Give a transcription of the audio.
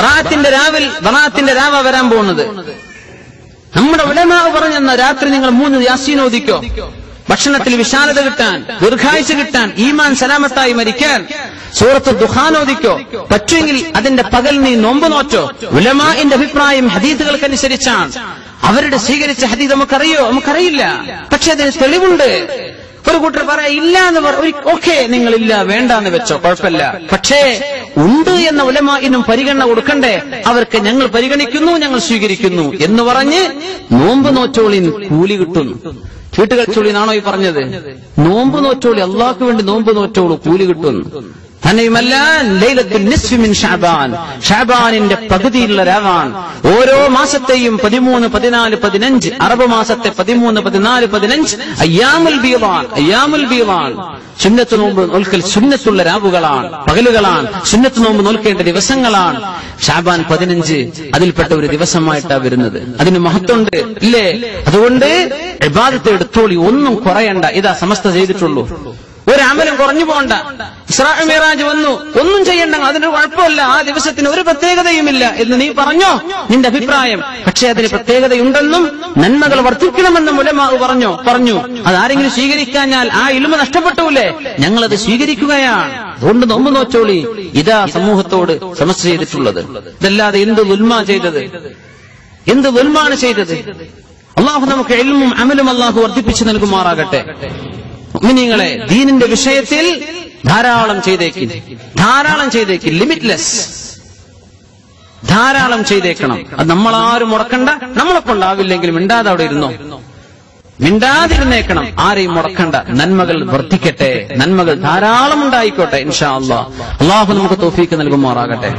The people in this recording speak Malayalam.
ബറാത്തിന്റെ രാവിൽ ബറാത്തിന്റെ രാവ വരാൻ പോകുന്നത്. നമ്മുടെ ഉടമാവ് പറഞ്ഞെന്ന രാത്രി നിങ്ങൾ മൂന്ന് യാസീനോദിക്കോ ഭക്ഷണത്തിൽ വിശാലത കിട്ടാൻ ദീർഘായുസ് കിട്ടാൻ ഈമാൻ സലാമത്തായി മരിക്കാൻ സൂറത്ത് ദുഹാനോദിക്കോ പറ്റുമെങ്കിൽ അതിന്റെ പകൽ നീ നോമ്പ് നോറ്റോ? ഉലമാന്റെ അഭിപ്രായം ഹദീദുകൾക്കനുസരിച്ചാണ് അവരുടെ സ്വീകരിച്ച ഹദീദ് നമുക്കറിയോ? നമുക്കറിയില്ല. പക്ഷെ അതിന് തെളിവുണ്ട്. ഒരു കൂട്ടർ പറയാ ഇല്ല എന്ന് പറ ഓക്കെ നിങ്ങൾ ഇല്ല വേണ്ട എന്ന് വെച്ചോ കുഴപ്പമില്ല. പക്ഷേ ഉണ്ട് എന്ന ഉലമായിനും പരിഗണന കൊടുക്കണ്ടേ? അവർക്ക് ഞങ്ങൾ പരിഗണിക്കുന്നു ഞങ്ങൾ സ്വീകരിക്കുന്നു എന്ന് പറഞ്ഞ് നോമ്പ് നോച്ചോളിൻ കൂലി കിട്ടുന്നു. വീട്ടുകളിച്ചോളിനാണോ ഈ പറഞ്ഞത്? നോമ്പ് നോച്ചോളി അള്ളാഹ്ക്ക് വേണ്ടി നോമ്പ് നോച്ചോളൂ കൂലി കിട്ടുന്നു. ഷാബാനിന്റെ പകുതിയുള്ള രാവാൻ. ഓരോ മാസത്തെയും പതിമൂന്ന് പതിനാല് പതിനഞ്ച് അറബ് മാസത്തെ പതിമൂന്ന് പതിനാല് പതിനഞ്ച് അയ്യാമുൽ ബീവാൻ അയ്യാമുൽ ബീവാൻ സുന്നത്ത് നോമ്പ് നോൽക്കൽ സുന്നത്തുള്ള രാവുകളാണ് പകലുകളാണ്. സുന്നത്ത് നോമ്പ് നോൽക്കേണ്ട ദിവസങ്ങളാണ്. ഷാബാൻ പതിനഞ്ച് അതിൽപ്പെട്ട ഒരു ദിവസമായിട്ടാണ് വരുന്നത്. അതിന് മഹത്വമുണ്ട് ഇല്ലേ? അതുകൊണ്ട് വിവാദത്തെ എടുത്തോളി ഒന്നും കുറയണ്ട. ഇതാ സമസ്ത ചെയ്തിട്ടുള്ളൂ. അമലും കുറഞ്ഞു പോകണ്ട ഇസ്രാ മിറാജ് വന്നു. ഒന്നും ചെയ്യണ്ട അതിന് കുഴപ്പമില്ല. ആ ദിവസത്തിന് ഒരു പ്രത്യേകതയുമില്ല എന്ന് നീ പറഞ്ഞോ? നിന്റെ അഭിപ്രായം. പക്ഷെ അതിന് പ്രത്യേകതയുണ്ടെന്നും നന്മകൾ വർദ്ധിക്കണമെന്നും ഉലമാവ് പറഞ്ഞോ? പറഞ്ഞു. അതാരെങ്കിലും സ്വീകരിക്കാഞ്ഞാൽ ആ ഇലുമ നഷ്ടപ്പെട്ടൂലേ ഞങ്ങളത് സ്വീകരിക്കുകയാണ്. അതുകൊണ്ട് നോമ്പ് നോച്ചോളി. ഇതാ സമൂഹത്തോട് സമസ്യ ചെയ്തിട്ടുള്ളത്. ഇതല്ലാതെ എന്ത് ദുൽമ ചെയ്തത്? എന്ത് ദുൽമാണ് ചെയ്തത്? അള്ളാഹു നമുക്ക് എൽമും അമലും അള്ളാഹു വർദ്ധിപ്പിച്ചു നൽകുമാറാകട്ടെ. മുഅ്മിനീങ്ങളെ ദീനിന്റെ വിഷയത്തിൽ ധാരാളം ചെയ്തേക്ക് ധാരാളം ചെയ്തേക്ക് ലിമിറ്റ്ലെസ് ധാരാളം ചെയ്തേക്കണം. അത് ആരും മുടക്കണ്ട നമ്മളെ കൊണ്ടാവില്ലെങ്കിലും മിണ്ടാതെ അവിടെ ഇരുന്നോ? മിണ്ടാതിരുന്നേക്കണം. ആരെയും മുടക്കണ്ട. നന്മകൾ വർദ്ധിക്കട്ടെ. നന്മകൾ ധാരാളം ഉണ്ടായിക്കോട്ടെ ഇൻഷാ അള്ളാഹ് അള്ളാഹു നമുക്ക് തോഫീക്ക് നൽകുമാറാകട്ടെ.